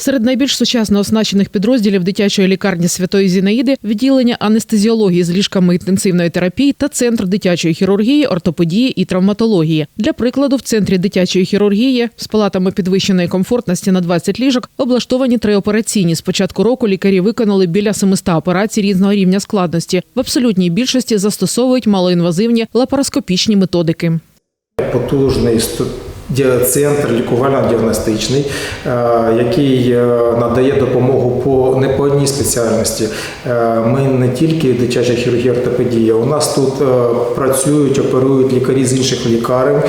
Серед найбільш сучасно оснащених підрозділів дитячої лікарні Святої Зінаїди відділення анестезіології з ліжками інтенсивної терапії та центр дитячої хірургії, ортопедії і травматології. Для прикладу, в центрі дитячої хірургії з палатами підвищеної комфортності на 20 ліжок облаштовані три операційні. З початку року лікарі виконали біля 700 операцій різного рівня складності. В абсолютній більшості застосовують малоінвазивні лапароскопічні методики. потужний центр лікувально-діагностичний, е, який е, надає допомогу по не по одній спеціальності. Е, Ми не тільки дитяча хірургія ортопедія. У нас тут працюють, оперують лікарі з інших лікарень,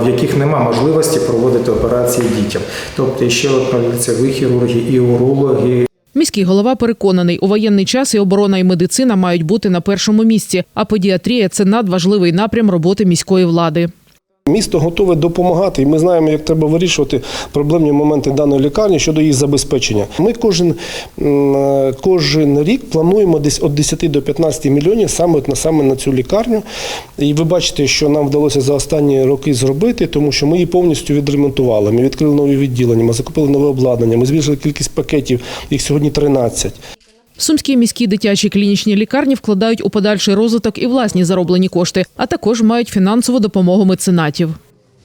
в яких нема можливості проводити операції дітям. Тобто ще лицеві хірурги і урологи, Міський голова переконаний, у воєнний час і оборона і медицина мають бути на першому місці, а педіатрія це надважливий напрям роботи міської влади. Місто готове допомагати, і ми знаємо, як треба вирішувати проблемні моменти даної лікарні щодо їх забезпечення. Ми кожен, е, кожен рік плануємо десь від 10 до 15 мільйонів саме, саме на цю лікарню. І ви бачите, що нам вдалося за останні роки зробити, тому що ми її повністю відремонтували. Ми відкрили нові відділення, ми закупили нове обладнання, ми збільшили кількість пакетів, їх сьогодні 13. Сумські міські дитячі клінічні лікарні вкладають у подальший розвиток і власні зароблені кошти, а також мають фінансову допомогу меценатів.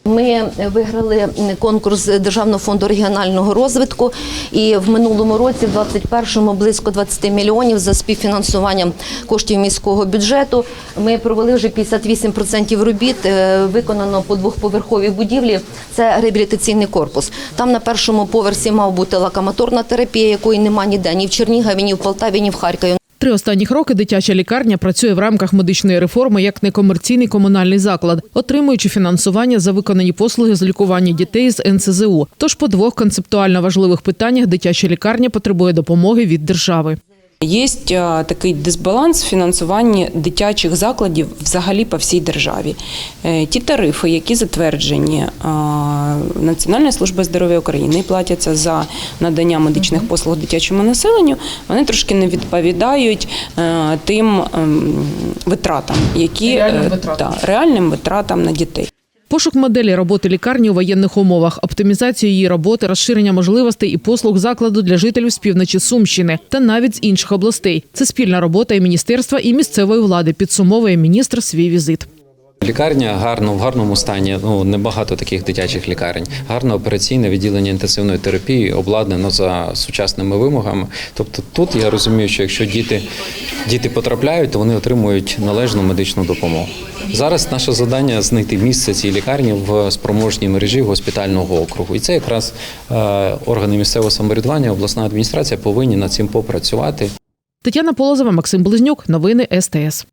Ми виграли конкурс Державного фонду регіонального розвитку, і в минулому році, в 21-му, близько 20 мільйонів за співфінансуванням коштів міського бюджету. Ми провели вже 58% робіт, е, виконано по двохповерховій будівлі. Це реабілітаційний корпус. Там на першому поверсі мав бути лакомоторна терапія, якої нема ніде ні в Чернігові, ні в Полтаві, ні в Харкові. Три останніх роки дитяча лікарня працює в рамках медичної реформи як некомерційний комунальний заклад, отримуючи фінансування за виконані послуги з лікування дітей з НСЗУ. Тож по двох концептуально важливих питаннях дитяча лікарня потребує допомоги від держави. Є е, такий дисбаланс в фінансуванні дитячих закладів взагалі по всій державі. Е, Ті тарифи, які затверджені е, Національною службою здоров'я України і платяться за надання медичних послуг дитячому населенню, вони трошки не відповідають тим ем, витратам, які Реальним витратам. та, реальним витратам на дітей. Пошук моделі роботи лікарні у воєнних умовах, оптимізацію її роботи, розширення можливостей і послуг закладу для жителів з півночі Сумщини та навіть з інших областей. Це спільна робота і міністерства, і місцевої влади. Підсумовує міністр свій візит. Лікарня гарно в гарному стані. Ну небагато таких дитячих лікарень. Гарне операційне відділення інтенсивної терапії обладнано за сучасними вимогами. Тобто, тут я розумію, що якщо діти, діти потрапляють, то вони отримують належну медичну допомогу. Зараз наше завдання знайти місце цій лікарні в спроможній мережі госпітального округу, і це якраз е, органи місцевого самоврядування, обласна адміністрація повинні над цим попрацювати. Тетяна Полозова, Максим Близнюк. Новини СТС.